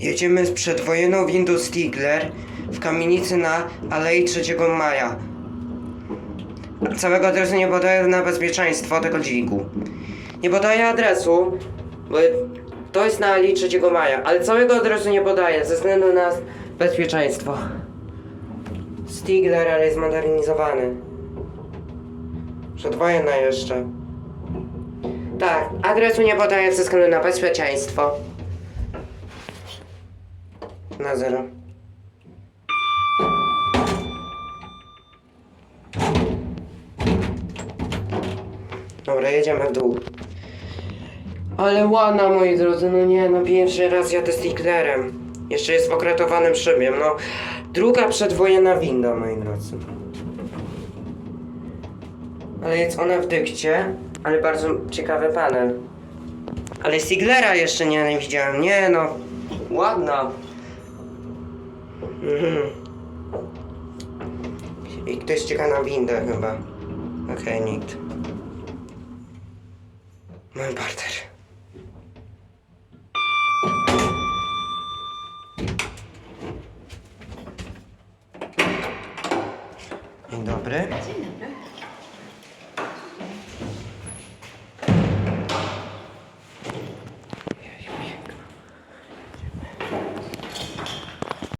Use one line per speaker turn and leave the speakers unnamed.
Jedziemy z przedwojenną windą Stigler w kamienicy na Alei 3 Maja. Całego adresu nie podaję na bezpieczeństwo tego dźwigu. Nie podaję adresu, bo to jest na Alei 3 Maja, ale całego adresu nie podaję ze względu na bezpieczeństwo. Stigler, ale jest modernizowany. Przedwojenna jeszcze. Tak, adresu nie podaję ze względu na bezpieczeństwo. Na zero. Dobra, jedziemy w dół. Ale ładna, moi drodzy, no nie, no pierwszy raz jadę Stiglerem. Jeszcze jest okretowanym szybiem, no. Druga przedwojenna winda, moi drodzy. Ale jest ona w dykcie, ale bardzo ciekawy panel. Ale Stiglera jeszcze nie widziałem, nie no. Ładna. I ktoś czeka na windę chyba. Okej, nikt. Mój parter. Dzień dobry.
Dzień dobry.